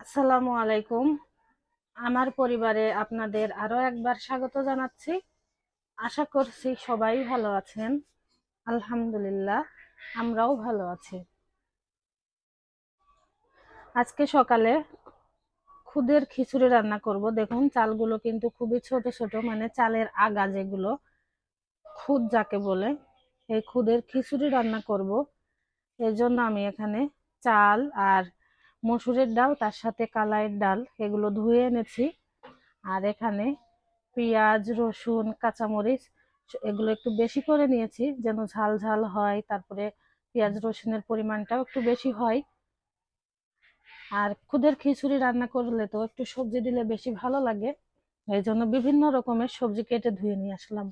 আসসালামু আলাইকুম। আমার পরিবারে আপনাদের আরও একবার স্বাগত জানাচ্ছি। আশা করছি সবাই ভালো আছেন। আলহামদুলিল্লাহ, আমরাও ভালো আছি। আজকে সকালে খুদের খিচুড়ি রান্না করব। দেখুন, চালগুলো কিন্তু খুবই ছোট ছোট মানে চালের আগা যেগুলো, খুদ যাকে বলে, এই খুদের খিচুড়ি রান্না করব। এর জন্য আমি এখানে চাল আর মসুরের ডাল, তার সাথে কালাইয়ের ডাল, এগুলো ধুয়ে এনেছি। আর এখানে পেঁয়াজ, রসুন, কাঁচামরিচ, এগুলো একটু বেশি করে নিয়েছি, যেন ঝাল ঝাল হয়। তারপরে পেঁয়াজ, রসুনের পরিমাণটাও একটু বেশি হয়। আর খুদের খিচুড়ি রান্না করলে তো একটু সবজি দিলে বেশি ভালো লাগে। এই জন্য বিভিন্ন রকমের সবজি কেটে ধুয়ে নিয়ে আসলাম।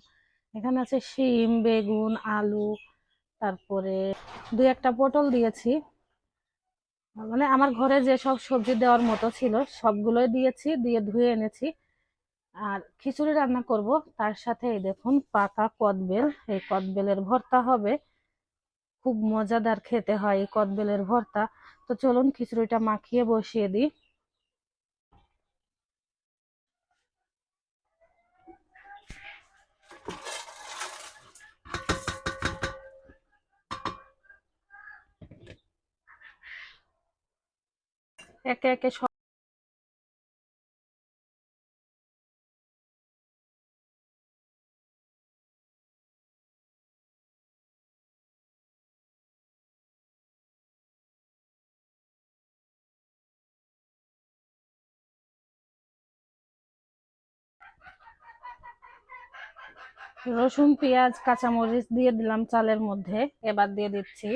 এখানে আছে শিম, বেগুন, আলু, তারপরে দুই একটা পটল দিয়েছি। মানে আমার ঘরে যে সব সবজি দেওয়ার মতো ছিল, সবগুলোই দিয়েছি, দিয়ে ধুয়ে এনেছি। আর খিচুড়ি রান্না করব, তার সাথে এই দেখুন পাকা কদবেল। এই কদবেলের ভর্তা হবে। খুব মজাদার খেতে হয় এই কদবেলের ভর্তা। তো চলুন খিচুড়িটা মাখিয়ে বসিয়ে দিই। একে একে রসুন, পেঁয়াজ, কাঁচামরিচ দিয়ে দিলাম চালের মধ্যে। এবার দিয়ে দিচ্ছি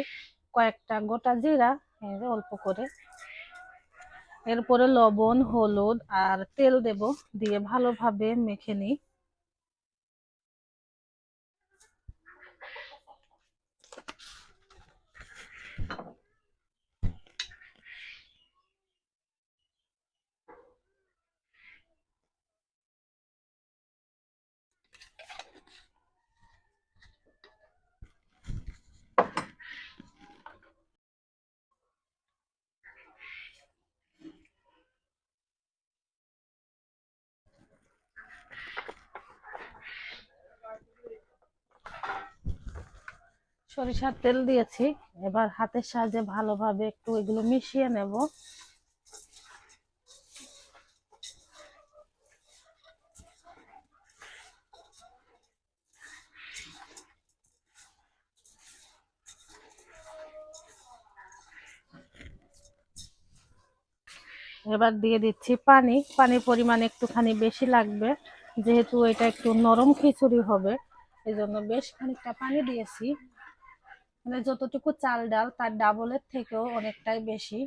কয়েকটা গোটা জিরা অল্প করে এরপরে লবণ হলুদ আর তেল দেব দিয়ে ভালোভাবে মেখে নিই। সরিষার তেল দিয়েছি। এবার হাতের সাহায্যে ভালোভাবে একটু এগুলো মিশিয়ে নেব। এবার দিয়ে দিচ্ছি পানি। পানির পরিমাণ একটুখানি বেশি লাগবে, যেহেতু এটা একটু নরম খিচুড়ি হবে। এই জন্য বেশ খানিকটা পানি দিয়েছি। মানে যতটুকু চাল ডাল তার ডাবলের থেকেও অনেকটাই বেশি।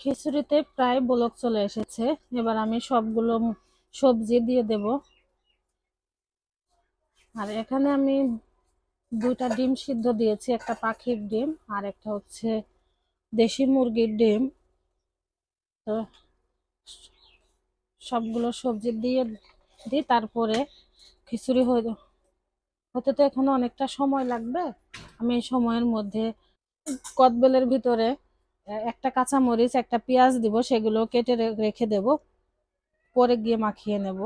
খিচুড়িতে প্রায় বলক চলে এসেছে। এবার আমি সবগুলো সবজি দিয়ে দেব। আর এখানে আমি দুইটা ডিম সিদ্ধ দিয়েছি, একটা পাখির ডিম আর একটা হচ্ছে দেশি মুরগির ডিম। তো সবগুলো সবজি দিয়ে দিই, তারপরে খিচুড়ি হতে তো এখনও অনেকটা সময় লাগবে। আমি এই সময়ের মধ্যে কদবেলের ভিতরে একটা কাঁচা মরিচ একটা পেঁয়াজ দিব, সেগুলো কেটে রেখে দেব। পরে গিয়ে মাখিয়ে নেব।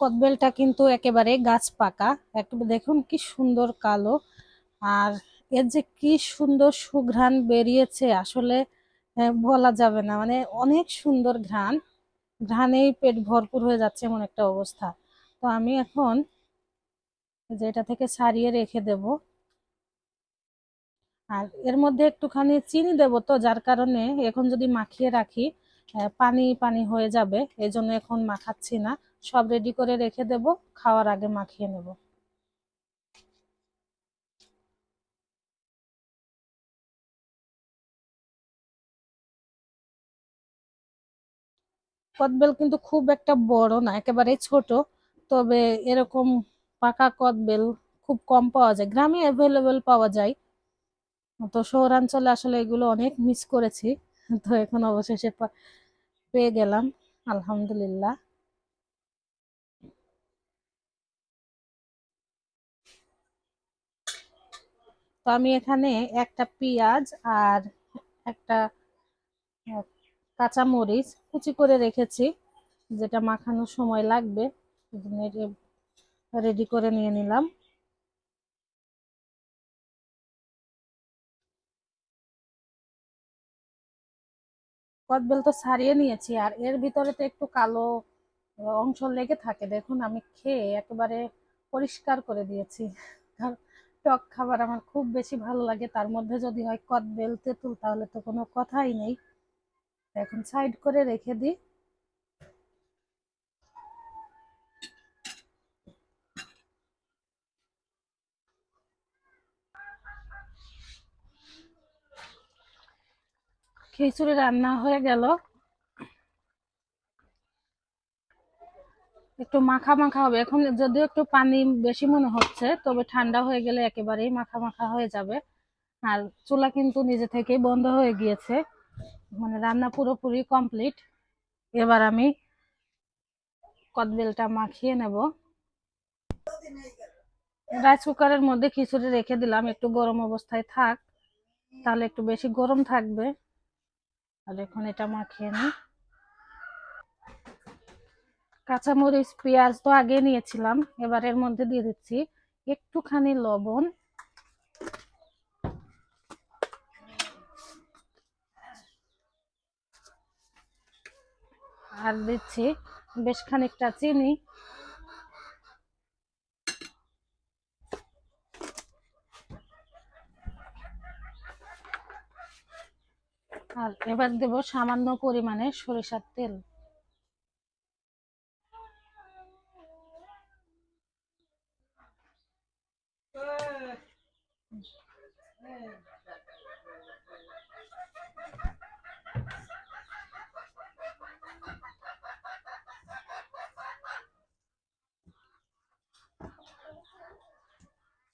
কদবেলটা কিন্তু একেবারে গাছ পাকা। একটু দেখুন কি সুন্দর কালো। আর এর যে কি সুন্দর সুঘ্রাণ বেরিয়েছে আসলে বলা যাবে না। মানে অনেক সুন্দর ঘ্রাণ। ঘ্রাণেই পেট ভরপুর হয়ে যাচ্ছে এমন একটা অবস্থা। তো আমি এখন যেটা থেকে ছাড়িয়ে রেখে দেব, আর এর মধ্যে একটুখানি চিনি দেব তো, যার কারণে এখন যদি মাখিয়ে রাখি পানি পানি হয়ে যাবে। এই জন্য এখন মাখাচ্ছি না। সব রেডি করে রেখে দেব, খাওয়ার আগে মাখিয়ে নেব। কদবেল কিন্তু খুব একটা বড় না, একেবারে ছোট। তবে এরকম পাকা কদবেল খুব কম পাওয়া যায়, গ্রামে অ্যাভেলেবেল পাওয়া যায়। তো শহরাঞ্চলে আসলে এগুলো অনেক মিস করেছি। তো এখন অবশেষে পেয়ে গেলাম, আলহামদুলিল্লাহ। তো আমি এখানে একটা পেঁয়াজ আর একটা কাঁচা মরিচ কুচি করে রেখেছি, যেটা মাখানোর সময় লাগবে। রেডি করে নিয়ে নিলাম। কদবেল তো ছাড়িয়ে নিয়েছি, আর এর ভিতরে তো একটু কালো অংশ লেগে থাকে। দেখুন, আমি খেয়ে একেবারে পরিষ্কার করে দিয়েছি। টক খাবার আমার খুব বেশি ভালো লাগে। তার মধ্যে যদি হয় কদবেল, তেঁতুল, তাহলে তো কোনো কথাই নেই। এখন সাইড করে রেখে দিই। খিচুড়ি রান্না হয়ে গেল। একটু মাখা মাখা হবে। এখন যদিও একটু পানি বেশি মনে হচ্ছে, তবে ঠান্ডা হয়ে গেলে একেবারেই মাখা মাখা হয়ে যাবে। আর চুলা কিন্তু নিজে থেকেই বন্ধ হয়ে গিয়েছে। মানে রান্না পুরোপুরি কমপ্লিট এবার আমি কদবেলটা মাখিয়ে নেব। রাইস কুকারের মধ্যে খিচুড়ি রেখে দিলাম, একটু গরম অবস্থায় থাক, তাহলে একটু বেশি গরম থাকবে। আর এখন এটা মাখিয়ে নিই কাঁচামরিচ, পেঁয়াজ তো আগে নিয়েছিলাম, এবার এর মধ্যে দিয়ে দিচ্ছি একটুখানি লবণ। আর দিচ্ছি। বেশ খানিকটা চিনি। আর এবার দেব সামান্য পরিমাণে সরিষার তেল।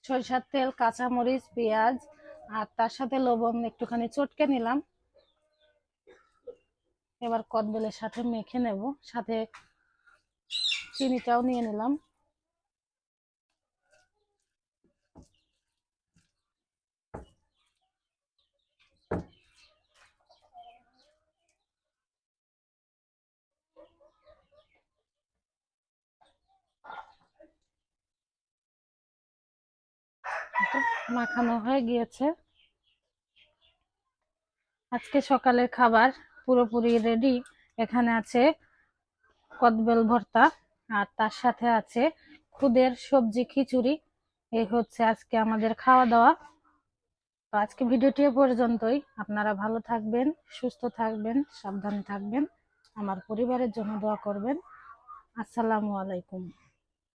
সরিষার তেল, কাঁচামরিচ, পেঁয়াজ আর তার সাথে লবণ একটুখানি চটকে নিলাম। এবার কদবেলের সাথে মেখে নেব, সাথে চিনিটাও নিয়ে নিলাম। মাখানো হয়ে গিয়েছে। আজকে সকালের খাবার পুরোপুরি রেডি এখানে আছে কদবেল ভর্তা আর তার সাথে আছে খুদের সবজি খিচুড়ি। এই হচ্ছে আজকে আমাদের খাওয়া দাওয়া তো আজকে ভিডিওটি পর্যন্তই। আপনারা ভালো থাকবেন, সুস্থ থাকবেন, সাবধানে থাকবেন। আমার পরিবারের জন্য দোয়া করবেন। আসসালামু আলাইকুম।